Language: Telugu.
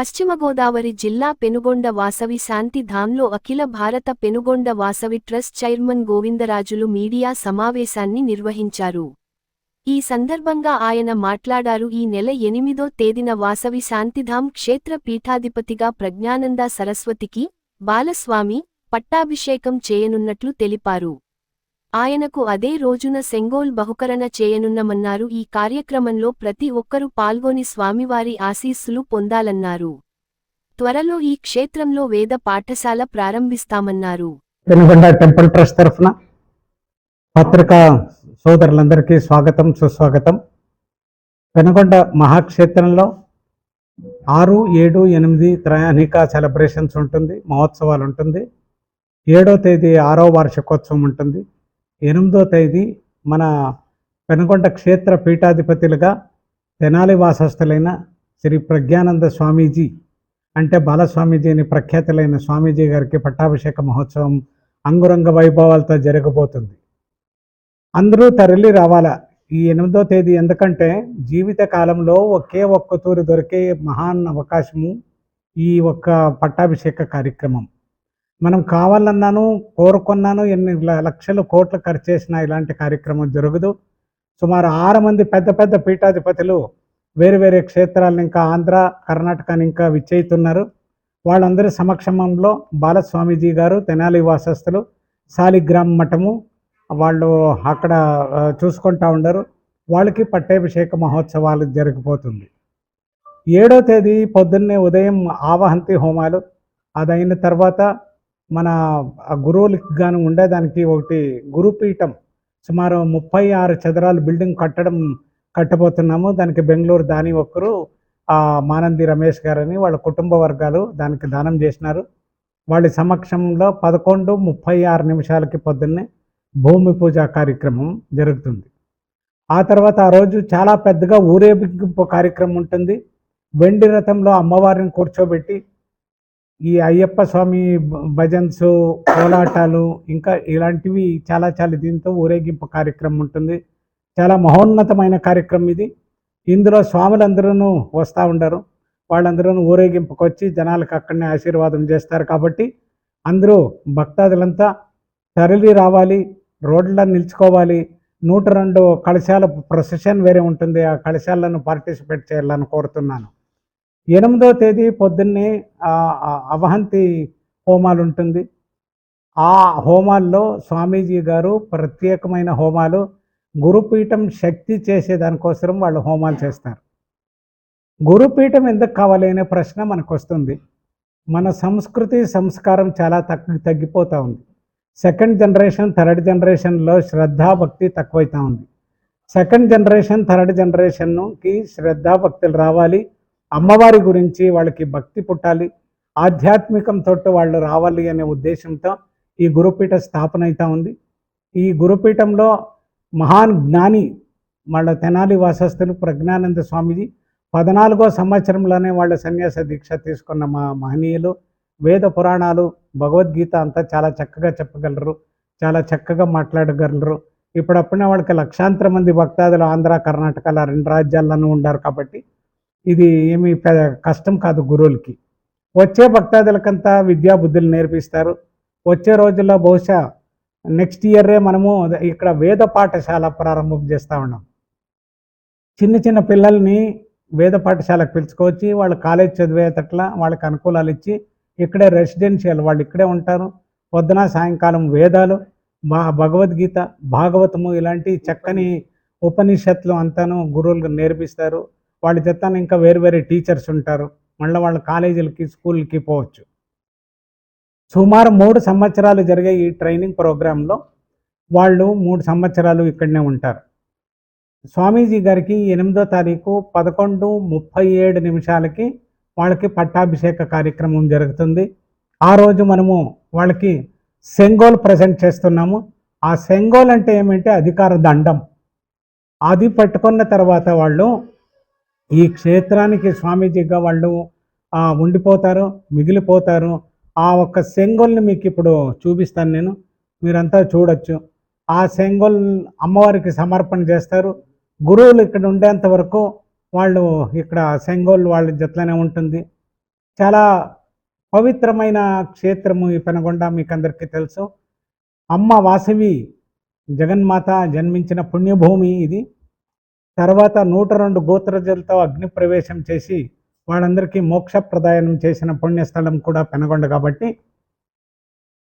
పశ్చిమ గోదావరి జిల్లా పెనుగొండ వాసవి శాంతిధామ్లో అఖిల భారత Penugonda Vasavi trust chairman Govindarajulu media సమావేశాన్ని నిర్వహించారు. ఈ సందర్భంగా ఆయన మాట్లాడారు. ఈ నెల ఎనిమిదో తేదీన వాసవి శాంతిధామ్ క్షేత్ర పీఠాధిపతిగా ప్రజ్ఞానంద సరస్వతికి బాలస్వామి పట్టాభిషేకం చేయనున్నట్లు తెలిపారు. ఆయనకు అదే రోజున సెంగోల్ బహుకరణ చేయనున్నమన్నారు. ఈ కార్యక్రమంలో ప్రతి ఒక్కరూ పాల్గొని స్వామివారి ఆశీస్సులు పొందాలన్నారు. త్వరలో ఈ క్షేత్రంలో వేద పాఠశాల ప్రారంభిస్తామన్నారు. పెనుగొండ టెంపుల్ ట్రస్ట్ తరఫున పత్రికా సోదరులందరికీ స్వాగతం సుస్వాగతం. పెనుగొండ మహాక్షేత్రంలో ఆరు ఏడు ఎనిమిది త్రయాణిక సెలబ్రేషన్స్ ఉంటుంది మహోత్సవాలు ఉంటుంది. ఏడో తేదీ ఆరో వార్షికోత్సవం ఉంటుంది. ఎనిమిదో తేదీ మన పెనుకొండ క్షేత్ర పీఠాధిపతులుగా తెనాలి వాసస్థులైన శ్రీ ప్రజ్ఞానంద స్వామీజీ అంటే బాలస్వామీజీ అని ప్రఖ్యాతులైన స్వామీజీ గారికి పట్టాభిషేక మహోత్సవం అంగురంగ వైభవాలతో జరగబోతుంది. అందరూ తరలి రావాలా? ఈ ఎనిమిదో తేదీ ఎందుకంటే జీవిత కాలంలో ఒకే ఒక్క తూరి దొరికే మహాన్ అవకాశము ఈ ఒక్క పట్టాభిషేక కార్యక్రమం. మనం కావాలన్నాను కోరుకున్నాను ఎన్ని లక్షలు కోట్లు ఖర్చు చేసినా ఇలాంటి కార్యక్రమం జరగదు. సుమారు ఆరు మంది పెద్ద పెద్ద పీఠాధిపతులు వేరు వేరే క్షేత్రాలను ఇంకా ఆంధ్ర కర్ణాటకని ఇంకా విచ్చేస్తున్నారు. వాళ్ళందరి సమక్షమంలో బాలస్వామీజీ గారు తెనాలి వాసస్థులు సాలిగ్రామ్ మఠము వాళ్ళు అక్కడ చూసుకుంటా ఉండరు. వాళ్ళకి పట్టాభిషేక మహోత్సవాలు జరిగిపోతుంది. ఏడో తేదీ పొద్దున్నే ఉదయం ఆవహంతి హోమాలు. అదైన తర్వాత మన ఆ గురువులకి గాను ఉండేదానికి ఒకటి గురుపీఠం. సుమారు ముప్పై ఆరు చదరాలు బిల్డింగ్ కట్టడం కట్టబోతున్నాము. దానికి బెంగళూరు దాని ఒక్కరు మానంది రమేష్ గారని వాళ్ళ కుటుంబ వర్గాలు దానికి దానం చేసినారు. వాళ్ళ సమక్షంలో పదకొండు ముప్పై ఆరు నిమిషాలకి పొద్దున్నే భూమి పూజ కార్యక్రమం జరుగుతుంది. ఆ తర్వాత ఆ రోజు చాలా పెద్దగా ఊరేగింపు కార్యక్రమం ఉంటుంది. వెండి రథంలో అమ్మవారిని కూర్చోబెట్టి ఈ అయ్యప్ప స్వామి భజన్స్ కోలాటాలు ఇంకా ఇలాంటివి చాలా చాలా దీంతో ఊరేగింపు కార్యక్రమం ఉంటుంది. చాలా మహోన్నతమైన కార్యక్రమం ఇది. ఇందులో స్వాములందరూ వస్తూ ఉండరు. వాళ్ళందరూ ఊరేగింపుకి వచ్చి జనాలకు అక్కడనే ఆశీర్వాదం చేస్తారు కాబట్టి అందరూ భక్తాదులంతా తరలి రావాలి రోడ్ల నిల్చుకోవాలి. నూట రెండు కలశాల ప్రొసెషన్ వేరే ఉంటుంది. ఆ కలశాలను పార్టిసిపేట్ చేయాలని కోరుతున్నాను. ఎనిమిదో తేదీ పొద్దున్నే అవహంతి హోమాలు ఉంటుంది ఆ హోమాల్లో స్వామీజీ గారు ప్రత్యేకమైన హోమాలు గురుపీఠం శక్తి చేసే దానికోసం వాళ్ళు హోమాలు చేస్తారు. గురుపీఠం ఎందుకు కావాలి అనే ప్రశ్న మనకు వస్తుంది మన సంస్కృతి సంస్కారం చాలా తగ్గి తగ్గిపోతూ ఉంది. సెకండ్ జనరేషన్ థర్డ్ జనరేషన్లో శ్రద్ధాభక్తి తక్కువైతా ఉంది. సెకండ్ జనరేషన్ థర్డ్ జనరేషన్కి శ్రద్ధాభక్తులు రావాలి. అమ్మవారి గురించి వాళ్ళకి భక్తి పుట్టాలి ఆధ్యాత్మికంతో వాళ్ళు రావాలి అనే ఉద్దేశంతో ఈ గురుపీఠ స్థాపన అవుతా ఉంది. ఈ గురుపీఠంలో మహాన్ జ్ఞాని వాళ్ళ తెనాలి వాసస్థులు ప్రజ్ఞానంద స్వామిజీ పద్నాలుగో సంవత్సరంలోనే వాళ్ళ సన్యాస దీక్ష తీసుకున్న మా మహనీయులు వేద పురాణాలు భగవద్గీత అంతా చాలా చక్కగా చెప్పగలరు చాలా చక్కగా మాట్లాడగలరు. ఇప్పుడప్పుడే వాళ్ళకి లక్షాంతర మంది భక్తాదులు ఆంధ్ర కర్ణాటకలో రెండు రాజ్యాల్లోనూ ఉండారు కాబట్టి ఇది ఏమి పెద్ద కష్టం కాదు గురువులకి. వచ్చే భక్తాదులకంతా విద్యా బుద్ధులు నేర్పిస్తారు. వచ్చే రోజుల్లో బహుశా నెక్స్ట్ ఇయరే మనము ఇక్కడ వేద పాఠశాల ప్రారంభం చేస్తూ ఉన్నాం. చిన్న చిన్న పిల్లల్ని వేద పాఠశాలకు పిలుచుకొచ్చి వాళ్ళు కాలేజ్ చదివేటట్లా వాళ్ళకి అనుకూలాలు ఇచ్చి ఇక్కడే రెసిడెన్షియల్ వాళ్ళు ఇక్కడే ఉంటారు. పొద్దున సాయంకాలం వేదాలు భగవద్గీత భాగవతము ఇలాంటి చక్కని ఉపనిషత్తులు అంతాను గురువులు నేర్పిస్తారు. వాళ్ళ చెత్తాను ఇంకా వేరు వేరే టీచర్స్ ఉంటారు. మళ్ళీ వాళ్ళ కాలేజీలకి స్కూల్కి పోవచ్చు. సుమారు మూడు సంవత్సరాలు జరిగే ఈ ట్రైనింగ్ ప్రోగ్రాంలో వాళ్ళు మూడు సంవత్సరాలు ఇక్కడనే ఉంటారు. స్వామీజీ గారికి ఎనిమిదో తారీఖు పదకొండు ముప్పై ఏడు నిమిషాలకి వాళ్ళకి పట్టాభిషేక కార్యక్రమం జరుగుతుంది. ఆ రోజు మనము వాళ్ళకి సెంగోల్ ప్రజెంట్ చేస్తున్నాము. ఆ సెంగోల్ అంటే ఏమంటే అధికార దండం. అది పట్టుకున్న తర్వాత వాళ్ళు ఈ క్షేత్రానికి స్వామీజీగా వాళ్ళు ఉండిపోతారు మిగిలిపోతారు. ఆ ఒక్క సెంగోల్ని మీకు ఇప్పుడు చూపిస్తాను నేను. మీరంతా చూడొచ్చు. ఆ సెంగోల్ అమ్మవారికి సమర్పణ చేస్తారు. గురువులు ఇక్కడ ఉండేంత వరకు వాళ్ళు ఇక్కడ సెంగోల్ వాళ్ళ జట్లనే ఉంటుంది. చాలా పవిత్రమైన క్షేత్రము ఈ పెనగొండ మీకు అందరికీ తెలుసు. అమ్మ వాసవి జగన్మాత జన్మించిన పుణ్యభూమి ఇది. తర్వాత నూట రెండు గోత్రజలతో అగ్నిప్రవేశం చేసి వాళ్ళందరికీ మోక్ష ప్రదాయనం చేసిన పుణ్యస్థలం కూడా పెనగొండ కాబట్టి